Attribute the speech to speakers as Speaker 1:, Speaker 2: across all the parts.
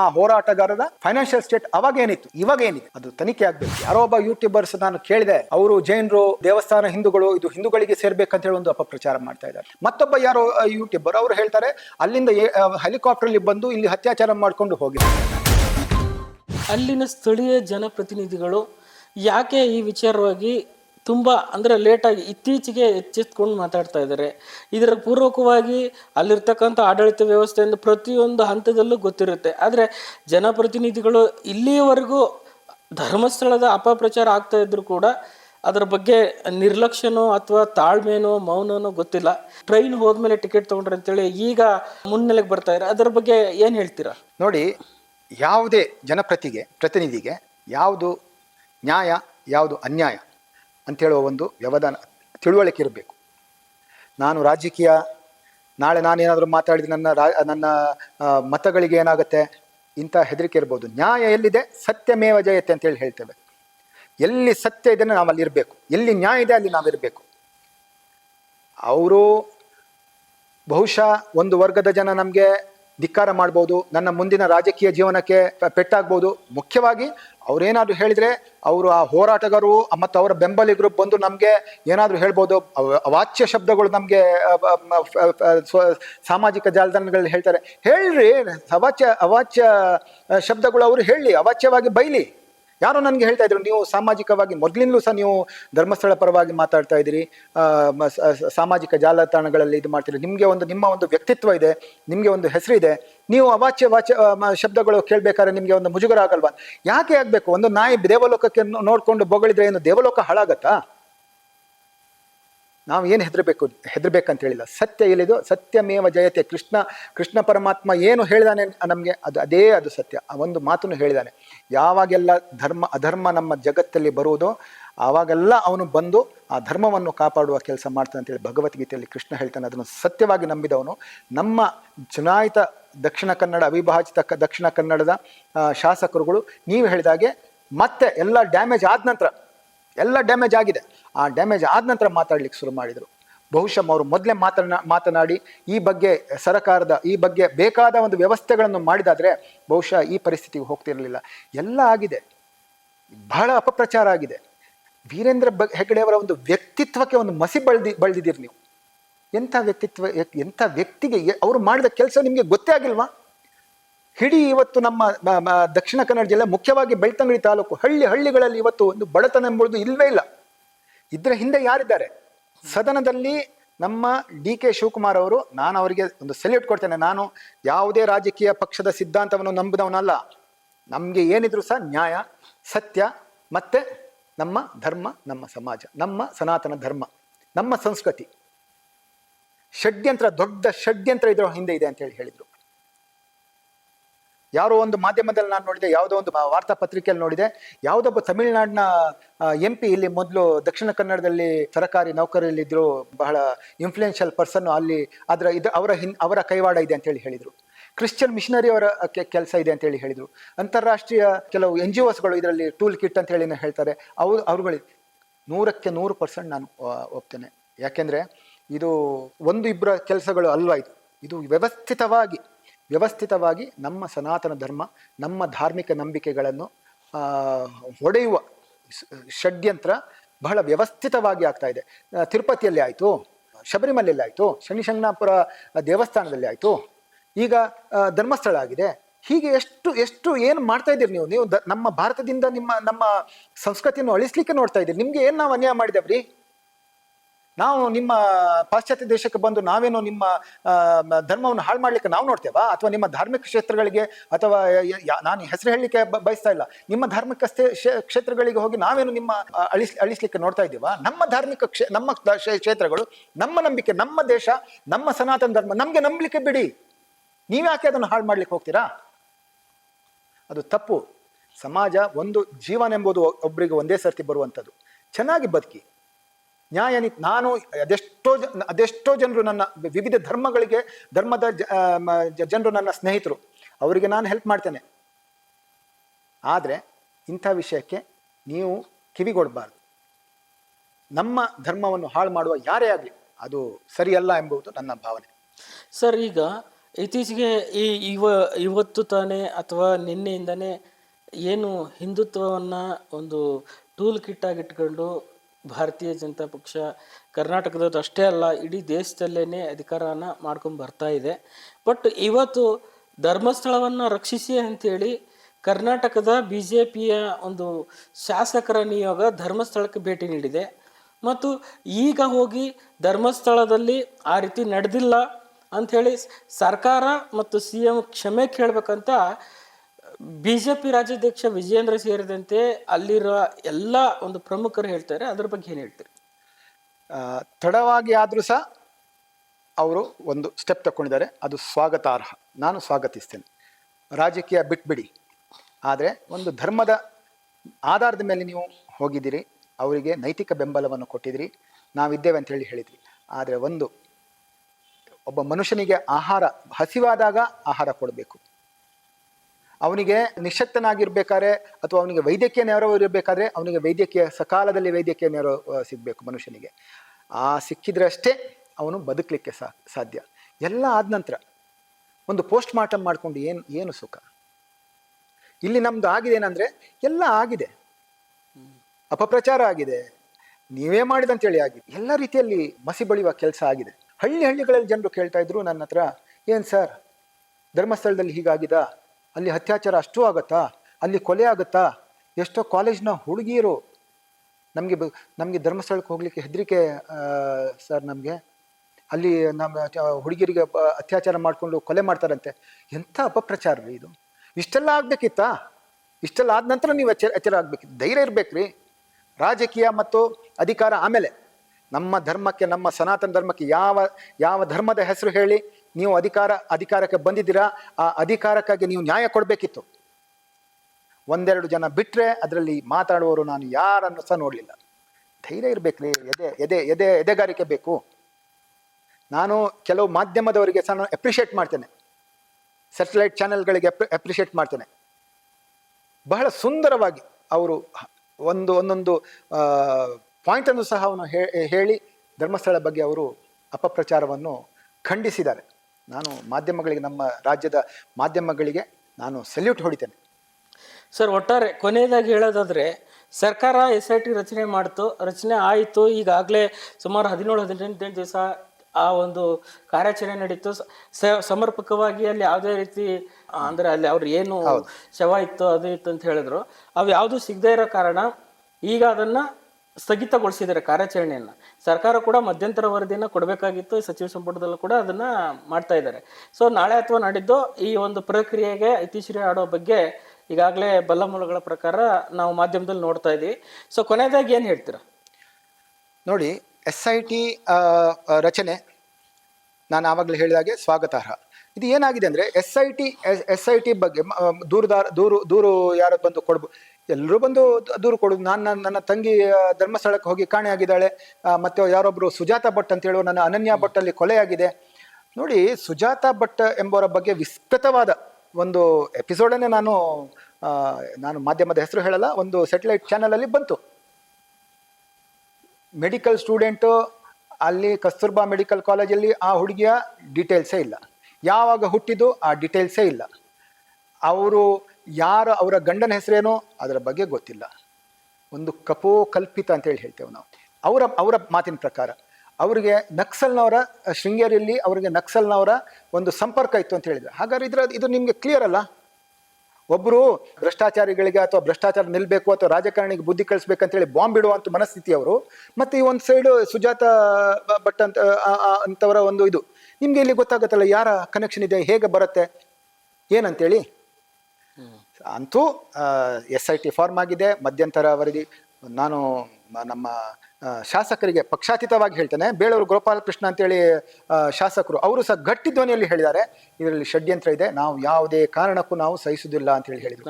Speaker 1: ಆ ಹೋರಾಟಗಾರರ financial state ಅವಾಗ ಏನಿತ್ತು ಇವಾಗ ಏನಿತ್ತು ಅದು ತನಿಖೆ ಆಗ್ಬೇಕು. ಯಾರೋ ಒಬ್ಬ ಯೂಟ್ಯೂಬರ್ಸ್ ನಾನು ಕೇಳಿದೆ, ಅವರು ಜೈನರು, ದೇವಸ್ಥಾನ ಹಿಂದೂಗಳು, ಇದು ಹಿಂದೂಗಳಿಗೆ ಸೇರ್ಬೇಕಂತ ಹೇಳಿ ಒಂದು ಅಪಪ್ರಚಾರ ಮಾಡ್ತಾ ಇದ್ದಾರೆ. ಮತ್ತೊಬ್ಬ ಯಾರೋ ಯೂಟ್ಯೂಬರ್ ಅವರು ಹೇಳ್ತಾರೆ, ಅಲ್ಲಿಂದ ಹೆಲಿಕಾಪ್ಟರ್ ಅಲ್ಲಿ ಬಂದು ಇಲ್ಲಿ ಅತ್ಯಾಚಾರ ಮಾಡ್ಕೊಂಡು ಹೋಗಿದ್ದಾರೆ.
Speaker 2: ಅಲ್ಲಿನ ಸ್ಥಳೀಯ ಜನಪ್ರತಿನಿಧಿಗಳು ಯಾಕೆ ಈ ವಿಚಾರವಾಗಿ ತುಂಬ ಅಂದರೆ ಲೇಟಾಗಿ ಇತ್ತೀಚೆಗೆ ಎಚ್ಚೆತ್ಕೊಂಡು ಮಾತಾಡ್ತಾ ಇದ್ದಾರೆ. ಇದರ ಪೂರ್ವಕವಾಗಿ ಅಲ್ಲಿರ್ತಕ್ಕಂಥ ಆಡಳಿತ ವ್ಯವಸ್ಥೆಯಿಂದ ಪ್ರತಿಯೊಂದು ಹಂತದಲ್ಲೂ ಗೊತ್ತಿರುತ್ತೆ. ಆದರೆ ಜನಪ್ರತಿನಿಧಿಗಳು ಇಲ್ಲಿಯವರೆಗೂ ಧರ್ಮಸ್ಥಳದ ಅಪಪ್ರಚಾರ ಆಗ್ತಾ ಇದ್ರು ಕೂಡ ಅದರ ಬಗ್ಗೆ ನಿರ್ಲಕ್ಷ್ಯನೋ ಅಥವಾ ತಾಳ್ಮೆನೋ ಮೌನನೋ ಗೊತ್ತಿಲ್ಲ. ಟ್ರೈನ್ ಹೋದ್ಮೇಲೆ ಟಿಕೆಟ್ ತೊಗೊಂಡ್ರೆ ಅಂತೇಳಿ ಈಗ ಮುನ್ನೆಲೆಗೆ ಬರ್ತಾ ಇದ್ದಾರೆ. ಅದರ ಬಗ್ಗೆ ಏನು ಹೇಳ್ತೀರಾ?
Speaker 1: ನೋಡಿ, ಯಾವುದೇ ಜನಪ್ರತಿಗೆ, ಪ್ರತಿನಿಧಿಗೆ ಯಾವುದು ನ್ಯಾಯ, ಯಾವುದು ಅನ್ಯಾಯ ಅಂತೇಳುವ ಒಂದು ವ್ಯವಧಾನ, ತಿಳುವಳಿಕೆ ಇರಬೇಕು. ನಾನು ರಾಜಕೀಯ, ನಾಳೆ ನಾನೇನಾದರೂ ಮಾತಾಡಿದ ನನ್ನ ರಾ, ನನ್ನ ಮತಗಳಿಗೆ ಏನಾಗುತ್ತೆ? ಇಂಥ ಹೆದರಿಕೆ ಇರ್ಬೋದು. ನ್ಯಾಯ ಎಲ್ಲಿದೆ? ಸತ್ಯಮೇವ ಜಯತೆ ಅಂತೇಳಿ ಹೇಳ್ತೇವೆ. ಎಲ್ಲಿ ಸತ್ಯ ಇದೆ ನಾವು ಅಲ್ಲಿ ಇರಬೇಕು. ಎಲ್ಲಿ ನ್ಯಾಯ ಇದೆ ಅಲ್ಲಿ ನಾವಿರಬೇಕು. ಅವರು ಬಹುಶಃ ಒಂದು ವರ್ಗದ ಜನ ನಮಗೆ ಧಿಕ್ಕಾರ ಮಾಡ್ಬೋದು. ನನ್ನ ಮುಂದಿನ ರಾಜಕೀಯ ಜೀವನಕ್ಕೆ ಪೆಟ್ಟಾಗ್ಬೋದು. ಮುಖ್ಯವಾಗಿ ಅವ್ರೇನಾದ್ರು ಹೇಳಿದರೆ ಅವರು ಆ ಹೋರಾಟಗಾರರು ಮತ್ತು ಅವರ ಬೆಂಬಲಿಗರು ಬಂದು ನಮಗೆ ಏನಾದರೂ ಹೇಳ್ಬೋದು. ವಾಚ್ಯ ಶಬ್ದಗಳು ನಮಗೆ ಸಾಮಾಜಿಕ ಜಾಲತಾಣಗಳಲ್ಲಿ ಹೇಳ್ತಾರೆ. ಹೇಳ್ರಿ, ಅವಾಚ್ಯ ಅವಾಚ್ಯ ಶಬ್ದಗಳು ಅವರು ಹೇಳಿ, ಅವಾಚ್ಯವಾಗಿ ಬೈಲಿ. ಯಾರೋ ನನಗೆ ಹೇಳ್ತಾ ಇದ್ರು, ನೀವು ಸಾಮಾಜಿಕವಾಗಿ ಮೊದಲಿಂದಲೂ ಸಹ ನೀವು ಧರ್ಮಸ್ಥಳ ಪರವಾಗಿ ಮಾತಾಡ್ತಾ ಇದ್ದೀರಿ ಸಾಮಾಜಿಕ ಜಾಲತಾಣಗಳಲ್ಲಿ ಇದು ಮಾಡ್ತೀರಿ ನಿಮಗೆ ಒಂದು, ನಿಮ್ಮ ಒಂದು ವ್ಯಕ್ತಿತ್ವ ಇದೆ, ನಿಮಗೆ ಒಂದು ಹೆಸರಿದೆ, ನೀವು ಅವಾಚ್ಯ, ವಾಚ್ಯ ಶಬ್ದಗಳು ಕೇಳಬೇಕಾದ್ರೆ ನಿಮಗೆ ಒಂದು ಮುಜುಗರ ಆಗಲ್ವಾ? ಯಾಕೆ ಆಗಬೇಕು? ಒಂದು ನಾಯಿ ದೇವಲೋಕಕ್ಕೆ ನೋಡ್ಕೊಂಡು ಬೊಗಳಿದ್ರೆ ಏನು ದೇವಲೋಕ ಹಾಳಾಗತ್ತಾ? ನಾವು ಏನು ಹೆದರಬೇಕು ಹೆದರಬೇಕಂತ ಹೇಳಿಲ್ಲ ಸತ್ಯ ಎಲ್ಲಿದು, ಸತ್ಯಮೇವ ಜಯತೆ ಕೃಷ್ಣ ಕೃಷ್ಣ ಪರಮಾತ್ಮ ಏನು ಹೇಳಿದಾನೆ ನಮಗೆ, ಅದು ಅದೇ ಅದು ಸತ್ಯ. ಆ ಒಂದು ಮಾತನ್ನು ಹೇಳಿದಾನೆ. ಯಾವಾಗೆಲ್ಲ ಧರ್ಮ, ಅಧರ್ಮ ನಮ್ಮ ಜಗತ್ತಲ್ಲಿ ಬರುವುದೋ, ಆವಾಗೆಲ್ಲ ಅವನು ಬಂದು ಆ ಧರ್ಮವನ್ನು ಕಾಪಾಡುವ ಕೆಲಸ ಮಾಡ್ತಾನೆ ಅಂತೇಳಿ ಭಗವದ್ಗೀತೆಯಲ್ಲಿ ಕೃಷ್ಣ ಹೇಳ್ತಾನೆ. ಅದನ್ನು ಸತ್ಯವಾಗಿ ನಂಬಿದವನು. ನಮ್ಮ ಚುನಾಯಿತ ದಕ್ಷಿಣ ಕನ್ನಡ, ಅವಿಭಾಜಿತ ದಕ್ಷಿಣ ಕನ್ನಡದ ಶಾಸಕರುಗಳು, ನೀವು ಹೇಳಿದಾಗೆ ಮತ್ತೆ ಎಲ್ಲ ಡ್ಯಾಮೇಜ್ ಆದ ನಂತರ, ಎಲ್ಲ ಡ್ಯಾಮೇಜ್ ಆಗಿದೆ. ಆ ಡ್ಯಾಮೇಜ್ ಆದ ನಂತರ ಮಾತಾಡ್ಲಿಕ್ಕೆ ಶುರು ಮಾಡಿದರು. ಬಹುಶಃ ಅವರು ಮೊದಲೇ ಮಾತನಾ ಮಾತನಾಡಿ ಈ ಬಗ್ಗೆ ಸರಕಾರದ, ಈ ಬಗ್ಗೆ ಬೇಕಾದ ಒಂದು ವ್ಯವಸ್ಥೆಗಳನ್ನು ಮಾಡಿದಾದರೆ ಬಹುಶಃ ಈ ಪರಿಸ್ಥಿತಿಗೆ ಹೋಗ್ತಿರಲಿಲ್ಲ. ಎಲ್ಲ ಆಗಿದೆ. ಬಹಳ ಅಪಪ್ರಚಾರ ಆಗಿದೆ. ವೀರೇಂದ್ರ ಬ ಹೆಗಡೆಯವರ ಒಂದು ವ್ಯಕ್ತಿತ್ವಕ್ಕೆ ಒಂದು ಮಸಿ ಬಳ್ದಿ, ಬಳ್ದಿದ್ದೀರಿ ನೀವು. ಎಂಥ ವ್ಯಕ್ತಿತ್ವ ಎಂಥ ವ್ಯಕ್ತಿಗೆ ಅವರು ಮಾಡಿದ ಕೆಲಸ ನಿಮಗೆ ಗೊತ್ತೇ ಆಗಿಲ್ವಾ? ಹಿಡೀ ಇವತ್ತು ನಮ್ಮ ದಕ್ಷಿಣ ಕನ್ನಡ ಜಿಲ್ಲೆ ಮುಖ್ಯವಾಗಿ ಬೆಳ್ತಂಗಡಿ ತಾಲೂಕು ಹಳ್ಳಿ ಹಳ್ಳಿಗಳಲ್ಲಿ ಇವತ್ತು ಒಂದು ಬಡತನ ಎಂಬುದು ಇಲ್ಲವೇ ಇಲ್ಲ. ಇದ್ರ ಹಿಂದೆ ಯಾರಿದ್ದಾರೆ? ಸದನದಲ್ಲಿ ನಮ್ಮ ಡಿ ಕೆ ಶಿವಕುಮಾರ್ ಅವರು, ನಾನು ಅವರಿಗೆ ಒಂದು ಸೆಲ್ಯೂಟ್ ಕೊಡ್ತೇನೆ. ನಾನು ಯಾವುದೇ ರಾಜಕೀಯ ಪಕ್ಷದ ಸಿದ್ಧಾಂತವನ್ನು ನಂಬಿದವನಲ್ಲ. ನಮಗೆ ಏನಿದ್ರು ಸಹ ನ್ಯಾಯ, ಸತ್ಯ ಮತ್ತೆ ನಮ್ಮ ಧರ್ಮ, ನಮ್ಮ ಸಮಾಜ, ನಮ್ಮ ಸನಾತನ ಧರ್ಮ, ನಮ್ಮ ಸಂಸ್ಕೃತಿ. ಷಡ್ಯಂತ್ರ, ದೊಡ್ಡ ಷಡ್ಯಂತ್ರ ಇದರ ಹಿಂದೆ ಇದೆ ಅಂತ ಹೇಳಿ ಹೇಳಿದ್ರು. ಯಾರೋ ಒಂದು ಮಾಧ್ಯಮದಲ್ಲಿ ನಾನು ನೋಡಿದೆ, ಯಾವುದೋ ಒಂದು ವಾರ್ತಾ ಪತ್ರಿಕೆಯಲ್ಲಿ ನೋಡಿದೆ, ಯಾವುದೊಬ್ಬ ತಮಿಳುನಾಡಿನ ಎಂ ಪಿ ಇಲ್ಲಿ ಮೊದಲು ದಕ್ಷಿಣ ಕನ್ನಡದಲ್ಲಿ ಸರಕಾರಿ ನೌಕರಿಯಲ್ಲಿದ್ದರು ಬಹಳ ಇನ್ಫ್ಲೂಯೆನ್ಷಿಯಲ್ ಪರ್ಸನ್ ಅಲ್ಲಿ ಅದರ ಇದು ಅವರ ಹಿನ್, ಅವರ ಕೈವಾಡ ಇದೆ ಅಂತೇಳಿ ಹೇಳಿದರು. ಕ್ರಿಶ್ಚಿಯನ್ ಮಿಷನರಿ ಅವರ ಕೆಲಸ ಇದೆ ಅಂತೇಳಿ ಹೇಳಿದರು. ಅಂತಾರಾಷ್ಟ್ರೀಯ ಕೆಲವು ಎನ್ ಜಿ ಓಸ್ಗಳು ಇದರಲ್ಲಿ ಟೂಲ್ ಕಿಟ್ ಅಂತ ಹೇಳಿ ಹೇಳ್ತಾರೆ ಅವ್ರು ಅವ್ರುಗಳು ನೂರಕ್ಕೆ ನೂರು ಪರ್ಸೆಂಟ್ ನಾನು ಒಪ್ತೇನೆ. ಯಾಕೆಂದರೆ ಇದು ಒಂದು ಇಬ್ಬರ ಕೆಲಸಗಳು ಅಲ್ವಾ ಇದು? ಇದು ವ್ಯವಸ್ಥಿತವಾಗಿ ವ್ಯವಸ್ಥಿತವಾಗಿ ನಮ್ಮ ಸನಾತನ ಧರ್ಮ, ನಮ್ಮ ಧಾರ್ಮಿಕ ನಂಬಿಕೆಗಳನ್ನು ಹೊಡೆಯುವ ಷಡ್ಯಂತ್ರ ಬಹಳ ವ್ಯವಸ್ಥಿತವಾಗಿ ಆಗ್ತಾ ಇದೆ. ತಿರುಪತಿಯಲ್ಲಿ ಆಯಿತು, ಶಬರಿಮಲೆಯಲ್ಲಿ ಆಯಿತು ಶನಿಶಂಗನಾಪುರ ದೇವಸ್ಥಾನದಲ್ಲಿ ಆಯಿತು. ಈಗ ಧರ್ಮಸ್ಥಳ ಆಗಿದೆ. ಹೀಗೆ ಎಷ್ಟು ಎಷ್ಟು ಏನು ಮಾಡ್ತಾ ಇದ್ದೀರಿ ನೀವು? ನೀವು ನಮ್ಮ ಭಾರತದಿಂದ ನಿಮ್ಮ, ನಮ್ಮ ಸಂಸ್ಕೃತಿಯನ್ನು ಅಳಿಸ್ಲಿಕ್ಕೆ ನೋಡ್ತಾ ಇದ್ದೀರಿ. ನಿಮಗೆ ಏನು ನಾವು ಅನ್ಯಾಯ ಮಾಡಿದೇವ್ರಿ? ನಾವು ನಿಮ್ಮ ಪಾಶ್ಚಾತ್ಯ ದೇಶಕ್ಕೆ ಬಂದು ನಾವೇನು ನಿಮ್ಮ ಧರ್ಮವನ್ನು ಹಾಳು ಮಾಡ್ಲಿಕ್ಕೆ ನಾವು ನೋಡ್ತೇವಾ? ಅಥವಾ ನಿಮ್ಮ ಧಾರ್ಮಿಕ ಕ್ಷೇತ್ರಗಳಿಗೆ ಅಥವಾ ನಾನು ಹೆಸರು ಹೇಳಲಿಕ್ಕೆ ಬಯಸ್ತಾ ಇಲ್ಲ. ನಿಮ್ಮ ಧಾರ್ಮಿಕ ಕ್ಷೇತ್ರಗಳಿಗೆ ಹೋಗಿ ನಾವೇನು ನಿಮ್ಮ ಅಳಿಸ್, ಅಳಿಸ್ಲಿಕ್ಕೆ ನೋಡ್ತಾ ಇದ್ದೀವಾ? ನಮ್ಮ ಧಾರ್ಮಿಕ ಕ್ಷೇ, ನಮ್ಮ ಕ್ಷೇತ್ರಗಳು, ನಮ್ಮ ನಂಬಿಕೆ, ನಮ್ಮ ದೇಶ, ನಮ್ಮ ಸನಾತನ ಧರ್ಮ, ನಮಗೆ ನಂಬಲಿಕ್ಕೆ ಬಿಡಿ. ನೀವ್ಯಾಕೆ ಅದನ್ನು ಹಾಳು ಮಾಡ್ಲಿಕ್ಕೆ ಹೋಗ್ತೀರಾ? ಅದು ತಪ್ಪು. ಸಮಾಜ ಒಂದು ಜೀವನ ಎಂಬುದು ಒಬ್ಬರಿಗೆ ಒಂದೇ ಸರ್ತಿ ಬರುವಂಥದ್ದು. ಚೆನ್ನಾಗಿ ಬದುಕಿ. ನ್ಯಾಯ ನಿ- ನಾನು ಅದೆಷ್ಟೋ ಅದೆಷ್ಟೋ ಜನರು ನನ್ನ ವಿವಿಧ ಧರ್ಮಗಳಿಗೆ, ಧರ್ಮದ ಜನರು ನನ್ನ ಸ್ನೇಹಿತರು. ಅವರಿಗೆ ನಾನು ಹೆಲ್ಪ್ ಮಾಡ್ತೇನೆ. ಆದರೆ ಇಂಥ ವಿಷಯಕ್ಕೆ ನೀವು ಕಿವಿಗೊಡಬಾರ್ದು. ನಮ್ಮ ಧರ್ಮವನ್ನು ಹಾಳು ಮಾಡುವ ಯಾರೇ ಆಗಲಿ ಅದು ಸರಿಯಲ್ಲ ಎಂಬುದು ನನ್ನ ಭಾವನೆ.
Speaker 2: ಸರ್, ಈಗ ಇತ್ತೀಚೆಗೆ ಈ ಇವ, ಇವತ್ತು ತಾನೇ ಅಥವಾ ನಿನ್ನೆಯಿಂದನೇ ಏನು ಹಿಂದುತ್ವವನ್ನು ಒಂದು ಟೂಲ್ ಕಿಟ್ ಆಗಿ ಇಟ್ಕೊಂಡು ಭಾರತೀಯ ಜನತಾ ಪಕ್ಷ ಕರ್ನಾಟಕದವ್ರು ಅಷ್ಟೇ ಅಲ್ಲ, ಇಡೀ ದೇಶದಲ್ಲೇ ಅಧಿಕಾರನ ಮಾಡ್ಕೊಂಡು ಬರ್ತಾ ಇದೆ. ಬಟ್ ಇವತ್ತು ಧರ್ಮಸ್ಥಳವನ್ನು ರಕ್ಷಿಸಿ ಅಂತೇಳಿ ಕರ್ನಾಟಕದ ಬಿ ಜೆ ಪಿಯ ಒಂದು ಶಾಸಕರ ನಿಯೋಗ ಧರ್ಮಸ್ಥಳಕ್ಕೆ ಭೇಟಿ ನೀಡಿದೆ. ಮತ್ತು ಈಗ ಹೋಗಿ ಧರ್ಮಸ್ಥಳದಲ್ಲಿ ಆ ರೀತಿ ನಡೆದಿಲ್ಲ ಅಂಥೇಳಿ ಸರ್ಕಾರ ಮತ್ತು ಸಿ ಎಂ ಕ್ಷಮೆ ಕೇಳಬೇಕಂತ ಬಿ ಜೆ ಪಿ ರಾಜ್ಯಾಧ್ಯಕ್ಷ ವಿಜಯೇಂದ್ರ ಸೇರಿದಂತೆ ಅಲ್ಲಿರುವ ಎಲ್ಲ ಒಂದು ಪ್ರಮುಖರು ಹೇಳ್ತಾರೆ, ಅದ್ರ ಬಗ್ಗೆ ಏನು ಹೇಳ್ತೀರಿ?
Speaker 1: ತಡವಾಗಿ ಆದರೂ ಸಹ ಅವರು ಒಂದು ಸ್ಟೆಪ್ ತಗೊಂಡಿದ್ದಾರೆ ಅದು ಸ್ವಾಗತಾರ್ಹ. ನಾನು ಸ್ವಾಗತಿಸ್ತೇನೆ. ರಾಜಕೀಯ ಬಿಟ್ಬಿಡಿ. ಆದರೆ ಒಂದು ಧರ್ಮದ ಆಧಾರದ ಮೇಲೆ ನೀವು ಹೋಗಿದ್ದೀರಿ, ಅವರಿಗೆ ನೈತಿಕ ಬೆಂಬಲವನ್ನು ಕೊಟ್ಟಿದ್ದೀರಿ ನಾವಿದ್ದೇವೆ ಅಂತ ಹೇಳಿ ಹೇಳಿದ್ರಿ. ಆದರೆ ಒಂದು ಒಬ್ಬ ಮನುಷ್ಯನಿಗೆ ಆಹಾರ ಹಸಿವಾದಾಗ ಆಹಾರ ಕೊಡಬೇಕು. ಅವನಿಗೆ ನಿಶಕ್ತನಾಗಿರ್ಬೇಕಾದ್ರೆ ಅಥವಾ ಅವನಿಗೆ ವೈದ್ಯಕೀಯ ನೆರವು ಇರಬೇಕಾದ್ರೆ ಅವನಿಗೆ ವೈದ್ಯಕೀಯ ಸಕಾಲದಲ್ಲಿ ವೈದ್ಯಕೀಯ ನೆರವು ಸಿಗಬೇಕು ಮನುಷ್ಯನಿಗೆ. ಆ ಸಿಕ್ಕಿದ್ರೆ ಅಷ್ಟೇ ಅವನು ಬದುಕಲಿಕ್ಕೆ ಸಾಧ್ಯ. ಎಲ್ಲ ಆದ ನಂತರ ಒಂದು ಪೋಸ್ಟ್ ಮಾರ್ಟಮ್ ಮಾಡ್ಕೊಂಡು ಏನು ಏನು ಸುಖ? ಇಲ್ಲಿ ನಮ್ದು ಆಗಿದೆ ಏನಂದ್ರೆ, ಎಲ್ಲ ಆಗಿದೆ. ಅಪಪ್ರಚಾರ ಆಗಿದೆ. ನೀವೇ ಮಾಡಿದಂತೇಳಿ ಆಗಿದೆ. ಎಲ್ಲ ರೀತಿಯಲ್ಲಿ ಮಸಿ ಬಳಿಯುವ ಕೆಲಸ ಆಗಿದೆ. ಹಳ್ಳಿ ಹಳ್ಳಿಗಳಲ್ಲಿ ಜನರು ಕೇಳ್ತಾ ಇದ್ರು ನನ್ನ ಹತ್ರ, ಏನು ಸರ್, ಧರ್ಮಸ್ಥಳದಲ್ಲಿ ಹೀಗಾಗಿದಾ? ಅಲ್ಲಿ ಅತ್ಯಾಚಾರ ಅಷ್ಟು ಆಗುತ್ತಾ? ಅಲ್ಲಿ ಕೊಲೆ ಆಗುತ್ತಾ? ಎಷ್ಟೋ ಕಾಲೇಜ್ನ ಹುಡುಗಿಯರು ನಮಗೆ ನಮಗೆ ಧರ್ಮಸ್ಥಳಕ್ಕೆ ಹೋಗ್ಲಿಕ್ಕೆ ಹೆದರಿಕೆ ಸರ್ ನಮಗೆ. ಅಲ್ಲಿ ನಮ್ಮ ಬ- ಅತ್ಯಾಚಾರ ಮಾಡಿಕೊಂಡು ಕೊಲೆ ಮಾಡ್ತಾರಂತೆ. ಎಂಥ ಅಪಪ್ರಚಾರ ರೀ ಇದು. ಇಷ್ಟೆಲ್ಲ ಆಗಬೇಕಿತ್ತಾ? ಇಷ್ಟೆಲ್ಲ ಆದ ನಂತರ ನೀವು ಎಚ್ಚರ ಎಚ್ಚರ ಆಗಬೇಕಿತ್ತು. ಧೈರ್ಯ ರೀ ರಾಜಕೀಯ ಮತ್ತು ಅಧಿಕಾರ ಆಮೇಲೆ. ನಮ್ಮ ಧರ್ಮಕ್ಕೆ, ನಮ್ಮ ಸನಾತನ ಧರ್ಮಕ್ಕೆ ಯಾವ ಯಾವ ಧರ್ಮದ ಹೆಸರು ಹೇಳಿ ನೀವು ಅಧಿಕಾರ, ಅಧಿಕಾರಕ್ಕೆ ಬಂದಿದ್ದೀರಾ, ಆ ಅಧಿಕಾರಕ್ಕಾಗಿ ನೀವು ನ್ಯಾಯ ಕೊಡಬೇಕಿತ್ತು. ಒಂದೆರಡು ಜನ ಬಿಟ್ಟರೆ ಅದರಲ್ಲಿ ಮಾತಾಡುವವರು ನಾನು ಯಾರನ್ನು ಸಹ ನೋಡಲಿಲ್ಲ. ಧೈರ್ಯ ಇರಬೇಕ್ರಿ, ಎದೆ ಎದೆ ಎದೆ, ಎದೆಗಾರಿಕೆ ಬೇಕು. ನಾನು ಕೆಲವು ಮಾಧ್ಯಮದವರಿಗೆ ಸಹ ನಾನು ಅಪ್ರಿಷಿಯೇಟ್ ಮಾಡ್ತೇನೆ ಸ್ಯಾಟಲೈಟ್ ಚಾನೆಲ್ಗಳಿಗೆ ಅಪ್ರಿಷಿಯೇಟ್ ಮಾಡ್ತೇನೆ. ಬಹಳ ಸುಂದರವಾಗಿ ಅವರು ಒಂದು, ಒಂದೊಂದು ಪಾಯಿಂಟನ್ನು ಸಹ ಅವನು ಹೇಳಿ ಧರ್ಮಸ್ಥಳ ಬಗ್ಗೆ ಅವರು ಅಪಪ್ರಚಾರವನ್ನು ಖಂಡಿಸಿದ್ದಾರೆ. ನಾನು ಮಾಧ್ಯಮಗಳಿಗೆ ನಮ್ಮ ರಾಜ್ಯದ ಮಾಧ್ಯಮಗಳಿಗೆ ನಾನು ಸಲ್ಯೂಟ್ ಹೊಡಿತೇನೆ.
Speaker 2: ಸರ್ ಒಟ್ಟಾರೆ ಕೊನೆಯದಾಗಿ ಹೇಳೋದಾದರೆ ಸರ್ಕಾರ ಎಸ್ ಐ ಟಿ ರಚನೆ ಮಾಡ್ತು ರಚನೆ ಆಯಿತು ಈಗಾಗಲೇ ಸುಮಾರು ಹದಿನೇಳು ಹದಿನೆಂಟು ದಿವಸ ಆ ಒಂದು ಕಾರ್ಯಾಚರಣೆ ನಡೀತು. ಸಮರ್ಪಕವಾಗಿ ಅಲ್ಲಿ ಯಾವುದೇ ರೀತಿ ಅಂದರೆ ಅಂದ್ರೆ ಅಲ್ಲಿ ಅವ್ರು ಏನು ಶವ ಇತ್ತು ಅದು ಇತ್ತು ಅಂತ ಹೇಳಿದ್ರು. ಅವು ಯಾವುದು ಸಿಗದೇ ಇರೋ ಕಾರಣ ಈಗ ಅದನ್ನು ಸ್ಥಗಿತಗೊಳಿಸಿದ್ದಾರೆ ಕಾರ್ಯಾಚರಣೆಯನ್ನ. ಸರ್ಕಾರ ಕೂಡ ಮಧ್ಯಂತರ ವರದಿಯನ್ನು ಕೊಡಬೇಕಾಗಿತ್ತು ಸಚಿವ ಸಂಪುಟದಲ್ಲೂ ಕೂಡ ಅದನ್ನ ಮಾಡ್ತಾ ಇದ್ದಾರೆ. ಸೊ ನಾಳೆ ಅಥವಾ ನಾಡಿದ್ದು ಈ ಒಂದು ಪ್ರಕ್ರಿಯೆಗೆ ಇತಿಶ್ರೀ ಆಡೋ ಬಗ್ಗೆ ಈಗಾಗಲೇ ಬಲ್ಲ ಮೂಲಗಳ ಪ್ರಕಾರ ನಾವು ಮಾಧ್ಯಮದಲ್ಲಿ ನೋಡ್ತಾ ಇದ್ದೀವಿ. ಸೊ ಕೊನೆಯದಾಗಿ ಏನು ಹೇಳ್ತೀರಾ?
Speaker 1: ನೋಡಿ, ಎಸ್ ಐ ಟಿ ರಚನೆ ನಾನು ಆವಾಗಲೇ ಹೇಳಿದಾಗೆ ಸ್ವಾಗತಾರ್ಹ. ಇದು ಏನಾಗಿದೆ ಅಂದರೆ S I T, S I T ಬಗ್ಗೆ ದೂರದಾರ, ದೂರು ದೂರು ಯಾರು ಬಂದು ಕೊಡ್ಬೋ ಎಲ್ಲರೂ ಬಂದು ದೂರು ಕೊಡೋದು ನಾನು ನನ್ನ ನನ್ನ ತಂಗಿ ಧರ್ಮಸ್ಥಳಕ್ಕೆ ಹೋಗಿ ಕಾಣೆಯಾಗಿದ್ದಾಳೆ ಮತ್ತೆ ಯಾರೊಬ್ಬರು ಸುಜಾತ ಭಟ್ ಅಂತ ಹೇಳುವ ನನ್ನ ಅನನ್ಯ ಭಟ್ಟಲ್ಲಿ ಕೊಲೆಯಾಗಿದೆ. ನೋಡಿ, ಸುಜಾತ ಭಟ್ ಎಂಬವರ ಬಗ್ಗೆ ವಿಸ್ತೃತವಾದ ಒಂದು ಎಪಿಸೋಡನ್ನೇ ನಾನು ನಾನು ಮಾಧ್ಯಮದ ಹೆಸರು ಹೇಳಲ್ಲ, ಒಂದು ಸ್ಯಾಟಲೈಟ್ ಚಾನಲಲ್ಲಿ ಬಂತು. ಮೆಡಿಕಲ್ ಸ್ಟೂಡೆಂಟು ಅಲ್ಲಿ ಕಸ್ತೂರ್ಬಾ ಮೆಡಿಕಲ್ ಕಾಲೇಜಲ್ಲಿ ಆ ಹುಡುಗಿಯ ಡೀಟೇಲ್ಸೇ ಇಲ್ಲ. ಯಾವಾಗ ಹುಟ್ಟಿದ್ದು ಆ ಡೀಟೇಲ್ಸೇ ಇಲ್ಲ. ಅವರು ಯಾರು ಅವರ ಗಂಡನ ಹೆಸರೇನೋ ಅದರ ಬಗ್ಗೆ ಗೊತ್ತಿಲ್ಲ. ಒಂದು ಕಪೋ ಕಲ್ಪಿತ ಅಂತೇಳಿ ಹೇಳ್ತೇವೆ ನಾವು. ಅವರ ಅವರ ಮಾತಿನ ಪ್ರಕಾರ ಅವರಿಗೆ ನಕ್ಸಲ್ನವರ ಶೃಂಗೇರಿಯಲ್ಲಿ ಅವರಿಗೆ ನಕ್ಸಲ್ನವರ ಒಂದು ಸಂಪರ್ಕ ಇತ್ತು ಅಂತ ಹೇಳಿದ್ರು. ಹಾಗಾದ್ರೆ ಇದರ, ಇದು ನಿಮಗೆ ಕ್ಲಿಯರ್ ಅಲ್ಲ? ಒಬ್ಬರು ಭ್ರಷ್ಟಾಚಾರಿಗಳಿಗೆ ಅಥವಾ ಭ್ರಷ್ಟಾಚಾರ ನಿಲ್ಲಬೇಕು ಅಥವಾ ರಾಜಕಾರಣಿಗೆ ಬುದ್ಧಿ ಕಳಿಸ್ಬೇಕಂತೇಳಿ ಬಾಂಬ್ ಇಡುವಂಥ ಮನಸ್ಥಿತಿ ಅವರು, ಮತ್ತೆ ಈ ಒಂದು ಸೈಡು ಸುಜಾತ ಭಟ್ ಅಂತ ಅಂತವರ ಒಂದು ಇದು. ನಿಮಗೆ ಇಲ್ಲಿ ಗೊತ್ತಾಗುತ್ತಲ್ಲ ಯಾರ ಕನೆಕ್ಷನ್ ಇದೆ, ಹೇಗೆ ಬರುತ್ತೆ, ಏನಂತೇಳಿ? ಅಂತೂ ಎಸ್ ಐ ಟಿ ಫಾರ್ಮ್ ಆಗಿದೆ. ಮಧ್ಯಂತರ ವರದಿ ನಾನು ನಮ್ಮ ಶಾಸಕರಿಗೆ ಪಕ್ಷಾತೀತವಾಗಿ ಹೇಳ್ತೇನೆ. ಬೇಳೂರು ಗೋಪಾಲಕೃಷ್ಣ ಅಂತೇಳಿ ಶಾಸಕರು ಅವರು ಸಹ ಗಟ್ಟಿ ಧ್ವನಿಯಲ್ಲಿ ಹೇಳಿದ್ದಾರೆ. ಇದರಲ್ಲಿ ಷಡ್ಯಂತ್ರ ಇದೆ. ನಾವು ಯಾವುದೇ ಕಾರಣಕ್ಕೂ ನಾವು ಸಹಿಸುವುದಿಲ್ಲ ಅಂತ ಹೇಳಿ ಹೇಳಿದರು.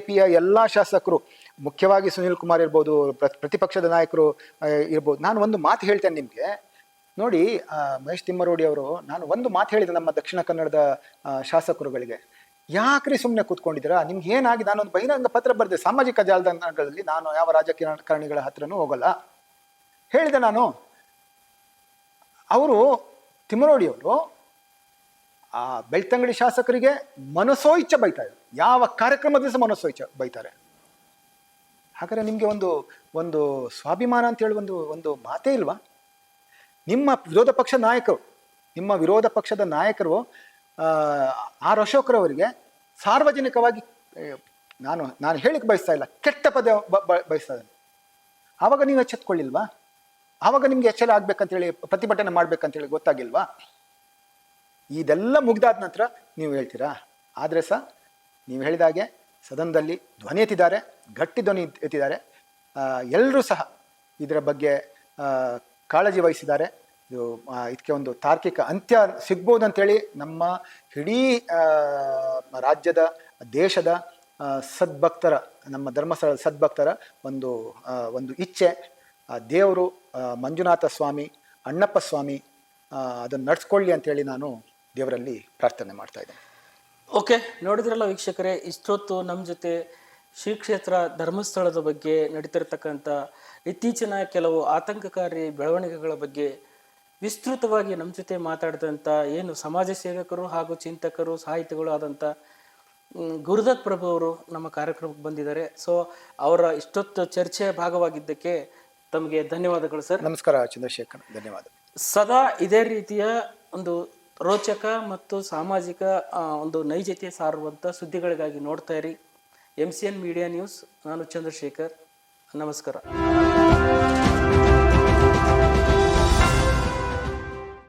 Speaker 1: ಪಿಯ ಎಲ್ಲ ಶಾಸಕರು ಮುಖ್ಯವಾಗಿ ಸುನಿಲ್ ಕುಮಾರ್ ಇರ್ಬೋದು ಪ್ರ- ಪ್ರತಿಪಕ್ಷದ ನಾಯಕರು ಇರ್ಬೋದು ನಾನು ಒಂದು ಮಾತು ಹೇಳ್ತೇನೆ ನಿಮಗೆ. ನೋಡಿ ಮಹೇಶ್ ತಿಮ್ಮರೋಡಿ ಅವರು ನಾನು ಒಂದು ಮಾತು ಹೇಳಿದೆ ನಮ್ಮ ದಕ್ಷಿಣ ಕನ್ನಡದ ಶಾಸಕರುಗಳಿಗೆ. ಯಾಕ್ರಿ ಸುಮ್ಮನೆ ಕೂತ್ಕೊಂಡಿದ್ದೀರಾ? ನಿಮ್ಗೆ ಏನಾಗಿ ನಾನೊಂದು ಬಹಿರಂಗ ಪತ್ರ ಬರೆದೆ, ಸಾಮಾಜಿಕ ಜಾಲತಾಣಗಳಲ್ಲಿ ನಾನು ಯಾವ ರಾಜಕಾರಣಿಗಳ ಹತ್ರನೂ ಹೋಗಲ್ಲ. ಹೇಳಿದೆ ನಾನು. ಅವರು ತಿಮ್ಮರೋಡಿ ಅವರು ಆ ಬೆಳ್ತಂಗಡಿ ಶಾಸಕರಿಗೆ ಮನಸೋಇಚ್ಛೆ ಬೈತಾರೆ ಯಾವ ಕಾರ್ಯಕ್ರಮದ ಸಹ ಮನಸೋಇಚ್ಛೆ ಬೈತಾರೆ. ಹಾಗಾದ್ರೆ ನಿಮಗೆ ಒಂದು ಒಂದು ಸ್ವಾಭಿಮಾನ ಅಂತ ಹೇಳಿ ಒಂದು ಒಂದು ಮಾತೇ ಇಲ್ವಾ? ನಿಮ್ಮ ವಿರೋಧ ಪಕ್ಷ ನಾಯಕರು, ನಿಮ್ಮ ವಿರೋಧ ಪಕ್ಷದ ನಾಯಕರು ಆರ್ ಅಶೋಕ್ರವರಿಗೆ ಸಾರ್ವಜನಿಕವಾಗಿ ನಾನು ನಾನು ಹೇಳಿಕ್ ಬಯಸ್ತಾ ಇಲ್ಲ, ಕೆಟ್ಟ ಪದ ಬಯಸ್ತಾ ಇದ್ದೇನೆ. ಆವಾಗ ನೀವು ಎಚ್ಚೆತ್ಕೊಳ್ಳಿಲ್ವಾ? ಆವಾಗ ನಿಮ್ಗೆ ಎಚ್ಚರ ಆಗ್ಬೇಕಂತೇಳಿ, ಪ್ರತಿಭಟನೆ ಮಾಡ್ಬೇಕಂತೇಳಿ ಗೊತ್ತಾಗಿಲ್ವಾ? ಇದೆಲ್ಲ ಮುಗ್ದಾದ ನಂತರ ನೀವು ಹೇಳ್ತೀರಾ? ಆದರೆ ಸಹ ನೀವು ಹೇಳಿದ ಹಾಗೆ ಸದನದಲ್ಲಿ ಧ್ವನಿ ಎತ್ತಿದ್ದಾರೆ, ಗಟ್ಟಿ ಧ್ವನಿ ಎತ್- ಎತ್ತಿದ್ದಾರೆ ಎಲ್ಲರೂ ಸಹ ಇದರ ಬಗ್ಗೆ ಕಾಳಜಿ ವಹಿಸಿದ್ದಾರೆ. ಇದು ಇದಕ್ಕೆ ಒಂದು ತಾರ್ಕಿಕ ಅಂತ್ಯ ಸಿಗ್ಬೋದು ಅಂತೇಳಿ ನಮ್ಮ ಇಡೀ ರಾಜ್ಯದ ದೇಶದ ಸದ್ಭಕ್ತರ ನಮ್ಮ ಧರ್ಮಸ್ಥಳದ ಸದ್ಭಕ್ತರ ಒಂದು ಒಂದು ಇಚ್ಛೆ ಆ, ದೇವರು ಮಂಜುನಾಥ ಸ್ವಾಮಿ ಅಣ್ಣಪ್ಪ ಸ್ವಾಮಿ ಅದನ್ನು ನಡ್ಸ್ಕೊಳ್ಳಿ ಅಂತೇಳಿ ನಾನು ದೇವರಲ್ಲಿ ಪ್ರಾರ್ಥನೆ ಮಾಡ್ತಾ ಇದ್ದೇನೆ.
Speaker 2: ಓಕೆ ನೋಡಿದ್ರಲ್ಲ ವೀಕ್ಷಕರೇ ಇಷ್ಟೊತ್ತು ನಮ್ಮ ಜೊತೆ ಶ್ರೀ ಕ್ಷೇತ್ರ ಧರ್ಮಸ್ಥಳದ ಬಗ್ಗೆ ನಡೀತಿರ್ತಕ್ಕಂಥ ಇತ್ತೀಚಿನ ಕೆಲವು ಆತಂಕಕಾರಿ ಬೆಳವಣಿಗೆಗಳ ಬಗ್ಗೆ ವಿಸ್ತೃತವಾಗಿ ನಮ್ಮ ಜೊತೆ ಮಾತಾಡಿದಂಥ ಏನು ಸಮಾಜ ಸೇವಕರು ಹಾಗೂ ಚಿಂತಕರು ಸಾಹಿತಿಗಳು ಆದಂಥ ಗುರುದತ್ ಪ್ರಭು ಅವರು ನಮ್ಮ ಕಾರ್ಯಕ್ರಮಕ್ಕೆ ಬಂದಿದ್ದಾರೆ. ಸೊ ಅವರ ಇಷ್ಟೊತ್ತು ಚರ್ಚೆಯ ಭಾಗವಾಗಿದ್ದಕ್ಕೆ ತಮಗೆ ಧನ್ಯವಾದಗಳು ಸರ್.
Speaker 1: ನಮಸ್ಕಾರ ಚಂದ್ರಶೇಖರ್ ಧನ್ಯವಾದ
Speaker 2: ಸದಾ ಇದೇ ರೀತಿಯ ಒಂದು ರೋಚಕ ಮತ್ತು ಸಾಮಾಜಿಕ ಒಂದು ನೈಜತೆ ಸಾರುವಂಥ ಸುದ್ದಿಗಳಿಗಾಗಿ ನೋಡ್ತಾ ಇರಿ. M C N media news ನಾನು ಚಂದ್ರಶೇಖರ್. ನಮಸ್ಕಾರ.